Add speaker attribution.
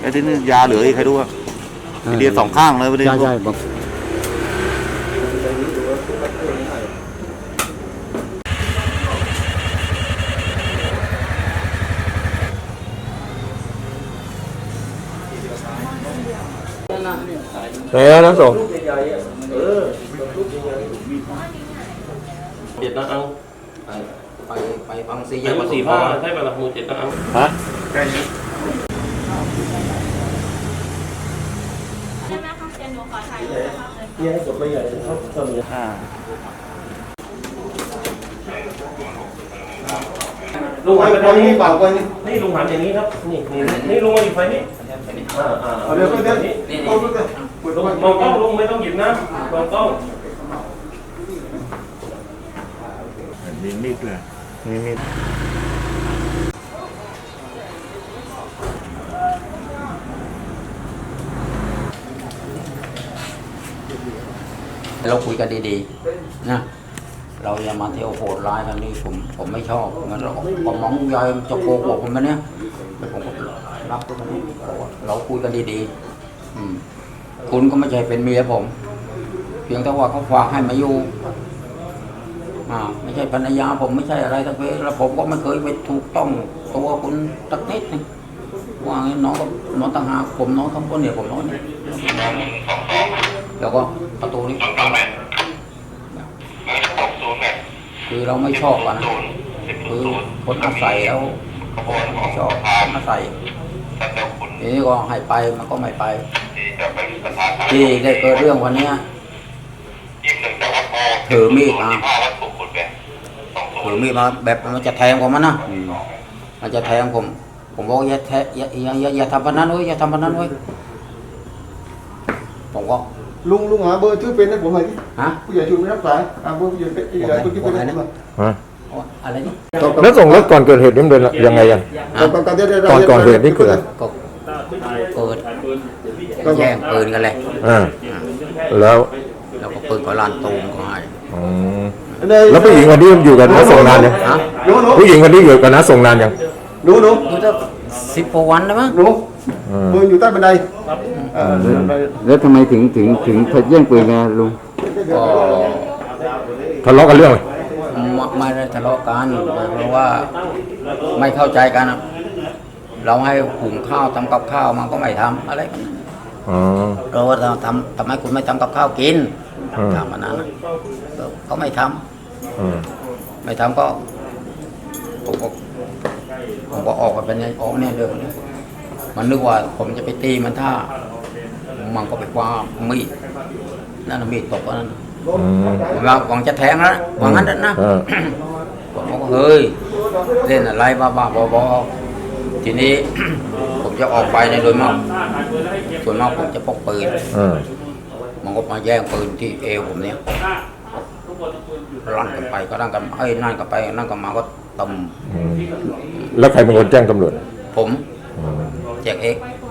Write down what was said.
Speaker 1: ไอ้ที่นี่ยาเหลืออีกใครรู้อะเรียสองข้างเลยประเด็น
Speaker 2: ใช่ใช่บอก
Speaker 3: ไหนอะน้ำส่ง
Speaker 4: เจ็ดนะเอา
Speaker 2: ไปไปฟังซี
Speaker 4: ใช้มาสี่ผ้าใช้มาหลักมือเจ็ดนะเอา
Speaker 3: ฮะ
Speaker 5: ใช่ ไหมคะเดี๋ยวหนูขอถ่ายรูปนะคะเลย
Speaker 1: อ่า
Speaker 4: ลุงหันไปทางนี้
Speaker 6: เปล่ากันนี่
Speaker 4: นี่ลุงหันอย่างนี้ครับ นี่นี่นี่ลุงมาอยู่ไฟนี้อ่าอ่า
Speaker 6: เอาเดี๋ยวเดี๋ยวเอาลูกเลยเปิด
Speaker 4: ลุ
Speaker 6: ตรง
Speaker 4: ง
Speaker 6: นี้
Speaker 4: มองกล้องลุงไม่ต้องหยิบนะมองกล้อง
Speaker 3: มีมีดเลยมีมีด
Speaker 2: เราคุยกันดีๆนะเราอย่ามาเที่ยวโหดร้ายกันนี่ผมผมไม่ชอบงั้นเราผมมองยายจะโกหกผมมันเนี่ยแต่ผมก็รับตัวนี้บอกว่าเราคุยกันดีๆอืมคุณก็ไม่ใช่เป็นเมียผม เพียงแต่ว่าเขาฝากให้มาอยู่อ่าไม่ใช่ภรรยาผมไม่ใช่อะไรทั้งเพศแล้วผมก็ไม่เคยไปถูกต้องตัวคุณสักนิดนึงว่างั้นน้องก็น้องต่างหากผมน้องทั้งคนเนี่ยผมน้องเนี่ย แล้วก็ประตูนี้ตั้งไว้คือเราไม่ชอบกันนะคือคนอาศัยแล้วไม่ชอบคนอาศัยทีนี้ก็ให้ไปมันก็ไม่ไปที่ได้เกิดเรื่องวันเนี้ยถือมีดมาถือมีดมาแบบมันจะแทงผมมันนะมันจะแทงผม ผมบอกอย่าแทอย่าอย่าอย่าอย่าทำพนันเว้ยอย่าทำพนันเว้ยผมก็
Speaker 6: ลุงลุงหาเบอร์ชื่อเป็นให้ผมหน่อยดิ
Speaker 2: ฮะ
Speaker 6: ผู้ใหญ่ชุนไม่รับสายหาเบอร์ผู้ใหญ่เป็นผู้ใหญ่คนที่เป็นให้ผมหน่อย
Speaker 3: ฮะ
Speaker 2: อะไรนี่
Speaker 3: แล้วส่งรถก่อนเกิดเหตุนี่มันเดินยังไงกัน
Speaker 6: ก่อนก่อนก่อนเดี๋ยวเดี๋ยว
Speaker 3: ก่อนก่อนเหตุนี่เกิด
Speaker 2: ก็เปิดแย่งปืนกันเลย
Speaker 3: อ่าแล้ว
Speaker 2: แล้วก็ปืนก็ลั่นตูมเขาให้
Speaker 3: อืมแล้วผู้หญิงคนนี้อยู่กับน้าส่งนานยัง
Speaker 2: ฮะ
Speaker 6: หนูหนู
Speaker 3: ผู้หญิงคนนี้อยู่กับน้าส่งนานยัง
Speaker 6: หนูหนู
Speaker 2: ดูตั้งสิบกว่าวันแล้วมั้ง
Speaker 6: หนู
Speaker 3: อืม
Speaker 6: ปืนอยู่ใต้บันไดเออ
Speaker 2: แล้วทำไมถึงถึงถึงแย่งปืนกันลุงก็
Speaker 3: ทะเลาะกันเรื่องอะไร
Speaker 2: ไม่ไม่ได้ทะเลาะกันเพราะว่าไม่เข้าใจกันอะเราให้หุงข้าวทำกับข้าวมันก็ไม่ทำอะไรกัน
Speaker 3: อ๋อ
Speaker 2: เราว่าทำทำไมคุณไม่ทำกับข้าวกิน
Speaker 3: อืม
Speaker 2: ถามมานานนะก็เขาไม่ทำ
Speaker 3: อืม
Speaker 2: ไม่ทำก็ผมก็ผมก็ออกไปเป็นไงออกเนี่ยเดิมเนี่ย มันนึกว่าผมจะไปตีมันถ้า มันก็ไปคว้ามีดนั่นนะมีดตกอันนั้น
Speaker 3: อืม
Speaker 2: ผมว่าหวังจะแทงแล้วหวังนั้นนะ
Speaker 3: เออ
Speaker 2: ผมก็เฮ้ยเล่นอะไรบ้าบ้าๆบอๆทีนี้ผมจะออกไปในยโดยมากส่วนมากผมจะพกปืน
Speaker 3: เออ
Speaker 2: มันก็มาแย่งปืนที่เอวผมเนี่ยลั่นกันไปก็ลั่นกันมาเอ้ยนั่นกันไปนั่นกันมาก็ตำ
Speaker 3: อืมแล้วใครเป็นคนแจ้งตำรวจ
Speaker 2: ผม
Speaker 3: อืม
Speaker 2: แจกเอก
Speaker 5: ไ